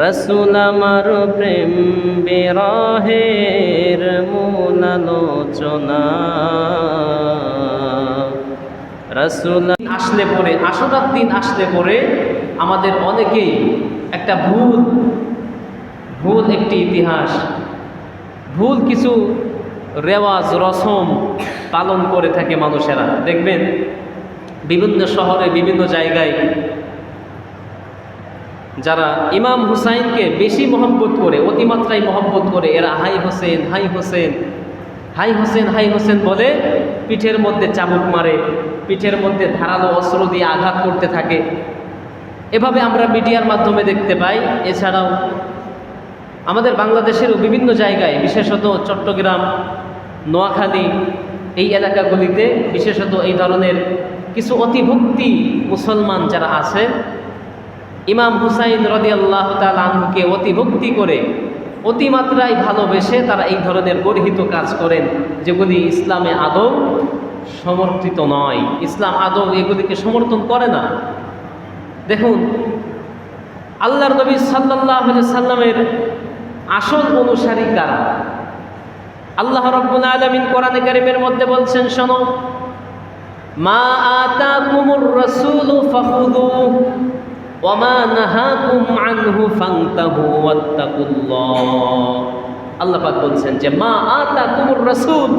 রসুল আমার প্রেম বিরহের মূল আলোচনা। রসুল আসলে পরে আশরার দিন আসলে পরে আমাদের অনেকেই একটা ভুল ভুল একটি ইতিহাস, ভুল কিছু রেওয়াজ, রসম পালন করে থাকে মানুষেরা। দেখবেন বিভিন্ন শহরে, বিভিন্ন জায়গায় যারা ইমাম হুসাইনকে বেশি মহব্বত করে, অতিমাত্রায় মহব্বত করে, এরা হাই হোসেন হাই হোসেন হাই হোসেন হাই হোসেন বলে পিঠের মধ্যে চাবুক মারে, পিঠের মধ্যে ধারালো অস্ত্র দিয়ে আঘাত করতে থাকে। এভাবে আমরা মিডিয়ার মাধ্যমে দেখতে পাই। এছাড়াও আমাদের বাংলাদেশেরও বিভিন্ন জায়গায়, বিশেষত চট্টগ্রাম, নোয়াখালী এই এলাকাগুলিতে বিশেষত এই ধরনের কিছু অতিভক্তি মুসলমান যারা আছে, ইমাম হুসাইন রদি আল্লাহ তালকে অতিভক্তি করে অতিমাত্রায় ভালোবেসে তারা এই ধরনের গর্হিত কাজ করেন, যেগুলি ইসলামে আদৌ সমর্থিত নয়। ইসলাম আদৌ এগুলিকে সমর্থন করে না। দেখুন, আল্লাহর নবী সাল্লাহ সাল্লামের আসল অনুসারী কারা? আল্লাহ রব্বুল আলমিন কোরআনে কারিমের মধ্যে বলছেন, শোনো মা আতা কুমুর রসুল ফাহুদু ওমা নাহাকুম ফাংতাহু ওয়াত্তাকুল্লাহ। আল্লাহ বলছেন যে, মা আতা কুমুর রসুল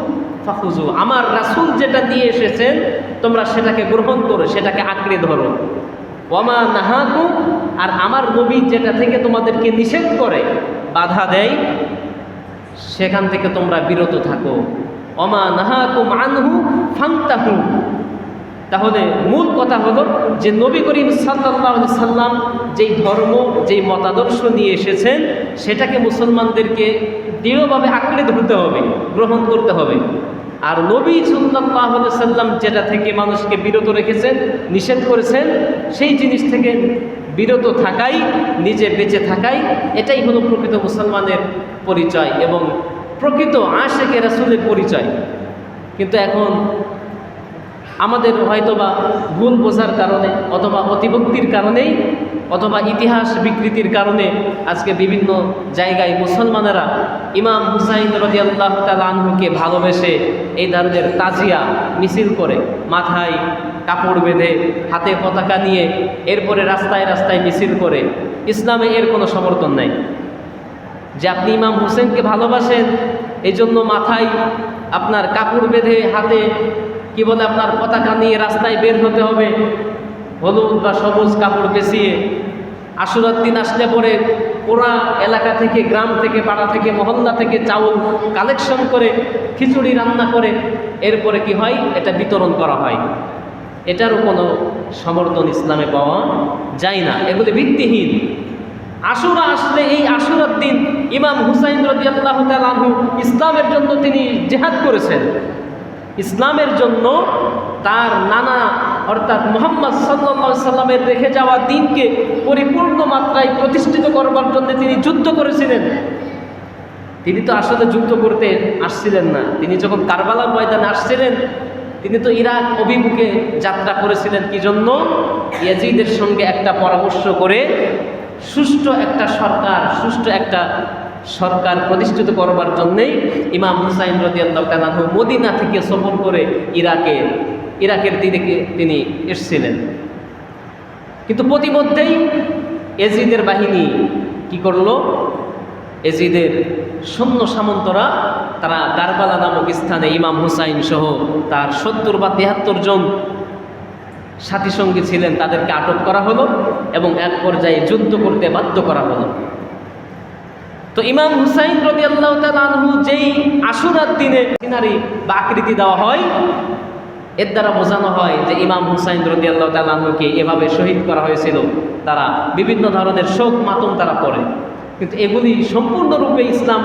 ফাহুজু আমার রাসূল যেটা দিয়ে এসেছেন, তোমরা সেটাকে গ্রহণ করো, সেটাকে আঁকড়ে ধরো। ওমা নাহাকু আর আমার নবী যেটা থেকে তোমাদেরকে নিষেধ করে, বাধা দেয়, সেখান থেকে তোমরা বিরত থাকো। অমা নাহাকুম আনহু ফান্তাহু তাহলে মূল কথা হলো যে নবী করিম সাল্লাহ সাল্লাম যেই ধর্ম, যেই মতাদর্শ নিয়ে এসেছেন, সেটাকে মুসলমানদেরকে দৃঢ়ভাবে আঁকড়ে ধরতে হবে, গ্রহণ করতে হবে। আর নবী সাল্লাহ সাল্লাম যেটা থেকে মানুষকে বিরত রেখেছেন, নিষেধ করেছেন, সেই জিনিস থেকে বিরত থাকাই, নিজে বেঁচে থাকাই, এটাই হলো প্রকৃত মুসলমানের পরিচয় এবং প্রকৃত আশেকে রাসুলের পরিচয়। কিন্তু এখন আমাদের হয়তোবা ভুল বোঝার কারণে অথবা অতিভক্তির কারণেই অথবা ইতিহাস বিকৃতির কারণে আজকে বিভিন্ন জায়গায় মুসলমানেরা ইমাম হুসাইন রদি আল্লাহ তালহুকে ভালোবেসে এই ধরনের তাজিয়া মিছিল করে মাথায় কাপড় বেঁধে হাতে পতাকা নিয়ে এরপরে রাস্তায় রাস্তায় মিছিল করে ইসলামে এর কোনো সমর্থন নাই। যে আপনি ইমাম হোসেনকে ভালোবাসেন এই জন্য মাথায় আপনার কাপড় বেঁধে হাতে কি বলে আপনার পতাকা নিয়ে রাস্তায় বের হতে হবে? হলুদ বা সবুজ কাপড় পেঁচিয়ে আশুরার দিন আসলে পরে পুরা এলাকা থেকে, গ্রাম থেকে, পাড়া থেকে, মহল্লা থেকে চাউল কালেকশন করে, খিচুড়ি রান্না করে, এরপরে কি হয়? এটা বিতরণ করা হয়। এটারও কোনো সমর্থন ইসলামে পাওয়া যায় না। এগুলি ভিত্তিহীন। আশুরা আসলে এই আশুরার দিন ইমাম হুসাইন রদি আল্লাহ ইসলামের জন্য তিনি জেহাদ করেছেন। ইসলামের জন্য তার নানা, অর্থাৎ মোহাম্মদ সাল্লা সাল্লামের রেখে যাওয়া দিনকে পরিপূর্ণ মাত্রায় প্রতিষ্ঠিত করবার জন্য তিনি যুদ্ধ করেছিলেন। তিনি তো আসলে যুদ্ধ করতে আসছিলেন না। তিনি যখন কারবালার ময়দানে আসছিলেন, তিনি তো ইরাক অভিমুখে যাত্রা করেছিলেন। কি জন্য? ইয়াজিদের সঙ্গে একটা পরামর্শ করে সুষ্ঠু একটা সরকার, সুষ্ঠু একটা সরকার প্রতিষ্ঠিত করবার জন্যেই ইমাম হুসাইন রদি তালাহু মদিনা থেকে সফর করে ইরাকে, ইরাকের দিকে তিনি এসছিলেন। কিন্তু প্রতিমধ্যেই এজিদের বাহিনী কি করল? এজিদের সৈন্য সামন্তরা তারা কারবালা নামক স্থানে ইমাম হুসাইন সহ তার সত্তর বা তেহাত্তর জন সাথী সঙ্গী ছিলেন, তাদেরকে আটক করা হলো এবং এক পর্যায়ে যুদ্ধ করতে বাধ্য করা হলো। তো ইমাম হুসাইন রবি আল্লাহ তালু যেই আশুরার দিনে সিনারি বা আকৃতি দেওয়া হয়, এর দ্বারা বোঝানো হয় যে ইমাম হুসাইন রদি আল্লাহ তালুকে এভাবে শহীদ করা হয়েছিল। তারা বিভিন্ন ধরনের শোক মাতম তারা করে। কিন্তু এগুলি সম্পূর্ণরূপে ইসলাম